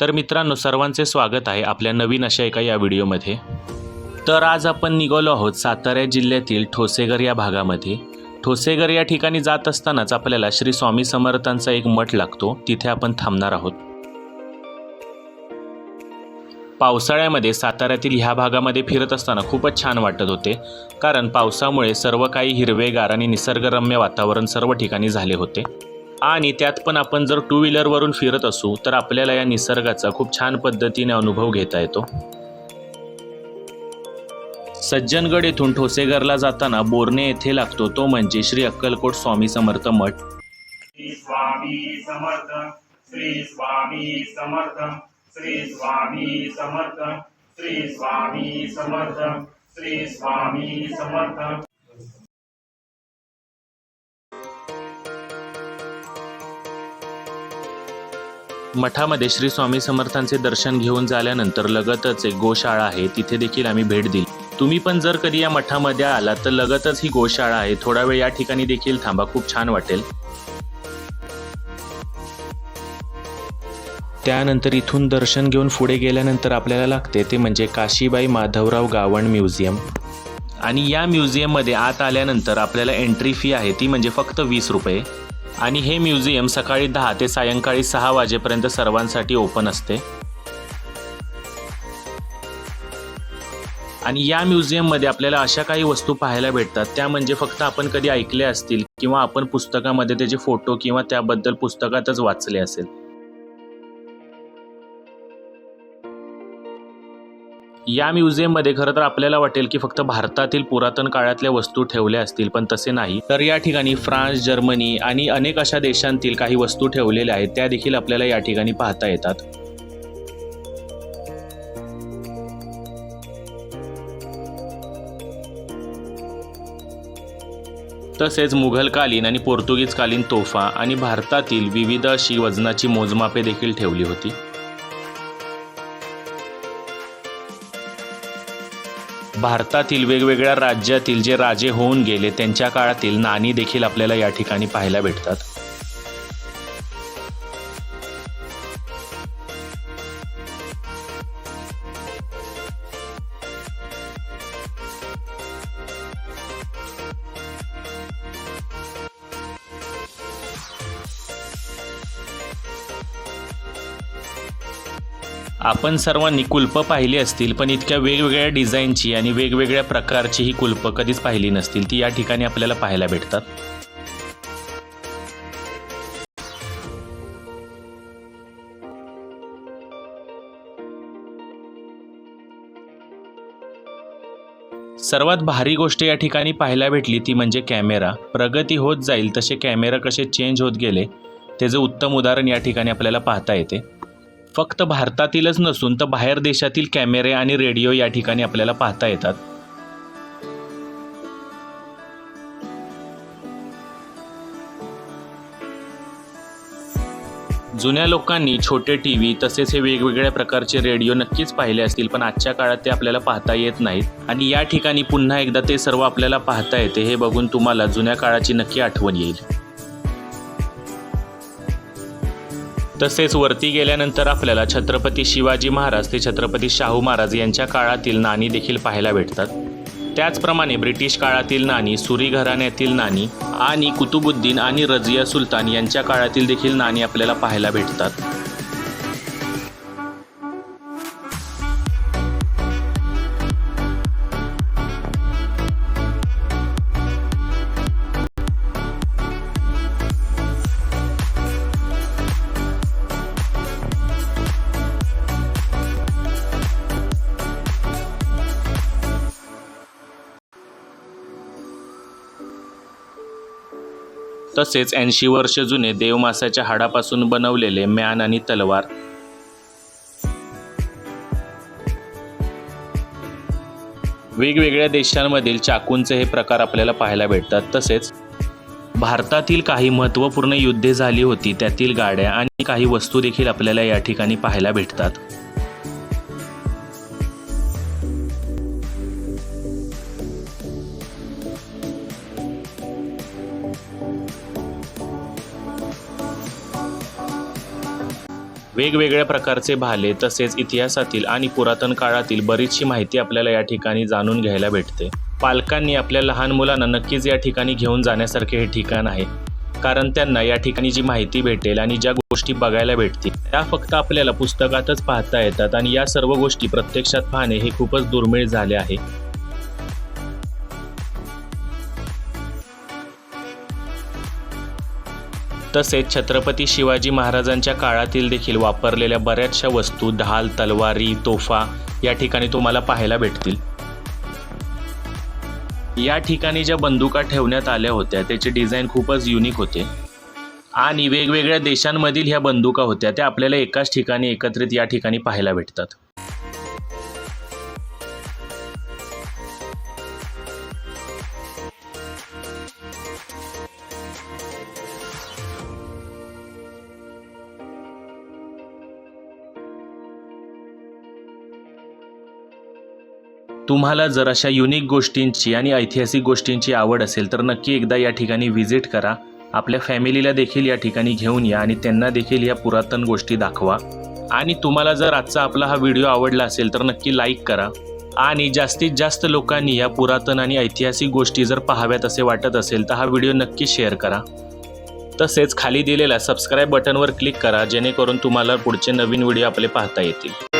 तर मित्रांनो सर्वांचे स्वागत आहे आपल्या नवीन अशा एका या व्हिडिओमध्ये. तर आज आपण निघालो आहोत सातारा जिल्ह्यातील ठोसेघर या भागामध्ये. ठोसेघर या ठिकाणी जात असतानाच आपल्याला श्री स्वामी समर्थांचा एक मठ लागतो. तिथे आपण थांबणार आहोत. पावसाळ्यामध्ये साताऱ्यातील ह्या भागामध्ये फिरत असताना खूपच छान वाटत होते. कारण पावसामुळे सर्व काही हिरवेगार आणि निसर्गरम्य वातावरण सर्व ठिकाणी झाले होते. आणि त्यात पण आपण जर टू व्हीलरवरून फिरत असू तर आपल्याला या निसर्गाचा खूप छान पद्धतीने अनुभव घेता येतो. सज्जनगड येथून ठोसेघरला जाताना बोरणे येथे लागतो तो म्हणजे श्री अक्कलकोट स्वामी समर्थ मठ. स्वामी समर्थ श्री स्वामी समर्थ श्री स्वामी समर्थ श्री स्वामी समर्थ श्री स्वामी समर्थ. मठामध्ये श्री स्वामी समर्थांचे दर्शन घेऊन झाल्यानंतर लगतच एक गोशाळा आहे तिथे देखील आम्ही भेट दिली. तुम्ही पण जर कधी या मठामध्ये आलात तर लगतच ही गोशाळा आहे. थोडा वेळ या ठिकाणी देखील थांबा खूप छान वाटेल. त्यानंतर इथून दर्शन घेऊन पुढे गेल्यानंतर आपल्याला लागते ते म्हणजे काशीबाई माधवराव गावण म्युझियम. आणि या म्युझियममध्ये आत आल्यानंतर आपल्याला एंट्री फी आहे ती म्हणजे फक्त वीस रुपये. आणि हे म्युझियम सकाळी दहा ते सायंकाळी सहा वाजेपर्यंत सर्वांसाठी ओपन असते. आणि या म्युझियममध्ये आपल्याला अशा काही वस्तू पाहायला भेटतात. त्या म्हणजे फक्त आपण कधी ऐकले असतील किंवा आपण पुस्तकामध्ये त्याचे फोटो किंवा त्याबद्दल पुस्तकातच वाचले असेल. या म्युझियममध्ये खरं तर आपल्याला वाटेल की फक्त भारतातील पुरातन काळातल्या वस्तू ठेवल्या असतील पण तसे नाही. तर या ठिकाणी फ्रान्स जर्मनी आणि अनेक अशा देशांतील काही वस्तू ठेवलेल्या आहेत त्या देखील आपल्याला या ठिकाणी पाहता येतात. तसेच मुघलकालीन आणि पोर्तुगीजकालीन तोफा आणि भारतातील विविध अशी वजनाची मोजमापे देखील ठेवली होती. भारतातील वेगवेगळ्या राज्यातील जे राजे होऊन गेले त्यांच्या काळातील नाणी देखील आपल्याला या ठिकाणी पाहायला भेटतात. आपण सर्वांनी कुलपं पाहिली असतील पण इतक्या वेगवेगळ्या डिझाईनची आणि वेगवेगळ्या प्रकारची ही कुलपं कधीच पाहिली नसतील ती या ठिकाणी आपल्याला पाहायला भेटतात. सर्वात भारी गोष्ट या ठिकाणी पाहायला भेटली ती म्हणजे कॅमेरा. प्रगती होत जाईल तसे कॅमेरा कसे चेंज होत गेले त्याचं उत्तम उदाहरण या ठिकाणी आपल्याला पाहता येते. फक्त भारतातीलच नसून तर बाहेर देशातील कॅमेरे आणि रेडिओ या ठिकाणी आपल्याला पाहता येतात. जुन्या लोकांनी छोटे टी व्ही तसेच हे वेगवेगळ्या प्रकारचे रेडिओ नक्कीच पाहिले असतील पण आजच्या काळात ते आपल्याला पाहता येत नाहीत. आणि या ठिकाणी पुन्हा एकदा ते सर्व आपल्याला पाहता येते हे बघून तुम्हाला जुन्या काळाची नक्की आठवण येईल. तसेच वरती गेल्यानंतर आपल्याला छत्रपती शिवाजी महाराज ते छत्रपती शाहू महाराज यांच्या काळातील नाणी देखील पाहायला भेटतात. त्याचप्रमाणे ब्रिटिश काळातील नाणी सुरी घराण्यातील नाणी आणि कुतुबुद्दीन आणि रजिया सुलतान यांच्या काळातील देखील नाणी आपल्याला पाहायला भेटतात. तसेच ऐंशी वर्ष जुने देवमासाच्या हाडापासून बनवलेले म्यान आणि तलवार. वेगवेगळ्या देशांमधील चाकूंचे हे प्रकार आपल्याला पाहायला भेटतात. तसेच भारतातील काही महत्त्वपूर्ण युद्धे झाली होती त्यातील गाड्या आणि काही वस्तू देखील आपल्याला या ठिकाणी पाहायला भेटतात. वेगवेगळ्या प्रकारचे भाले तसेच इतिहासातील आणि पुरातन काळातील बरीचशी माहिती आपल्याला या ठिकाणी जाणून घ्यायला भेटते. पालकांनी आपल्या लहान मुलांना नक्कीच या ठिकाणी घेऊन जाण्यासारखे हे ठिकाण आहे. कारण त्यांना या ठिकाणी जी माहिती भेटेल आणि ज्या गोष्टी बघायला भेटतील त्या फक्त आपल्याला पुस्तकातच पाहता येतात आणि या सर्व गोष्टी प्रत्यक्षात पाहणे हे खूपच दुर्मिळ झाले आहे. तसेच छत्रपती शिवाजी महाराजांच्या काळातील देखील वापरलेल्या बऱ्याचशा वस्तू ढाल तलवारी तोफा या ठिकाणी तुम्हाला पाहायला भेटतील. या ठिकाणी ज्या बंदुका ठेवण्यात आल्या होत्या त्याचे डिझाईन खूपच युनिक होते. आणि वेगवेगळ्या देशांमधील ह्या बंदुका होत्या त्या आपल्याला एकाच ठिकाणी एकत्रित या ठिकाणी पाहायला भेटतात. तुम्हाला जर अशा युनिक गोष्टींची आणि ऐतिहासिक गोष्टींची आवड असेल तर नक्की एकदा या ठिकाणी व्हिजिट करा. आपल्या फॅमिलीला देखील या ठिकाणी घेऊन या आणि त्यांना देखील या पुरातन गोष्टी दाखवा. आणि तुम्हाला जर आजचा आपला हा व्हिडिओ आवडला असेल तर नक्की लाईक करा. आणि जास्तीत जास्त लोकांनी या पुरातन आणि ऐतिहासिक गोष्टी जर पाहाव्यात असे वाटत असेल तर हा व्हिडिओ नक्की शेअर करा. तसेच खाली दिलेल्या सबस्क्राईब बटनवर क्लिक करा जेणेकरून तुम्हाला पुढचे नवीन व्हिडिओ आपले पाहता येतील.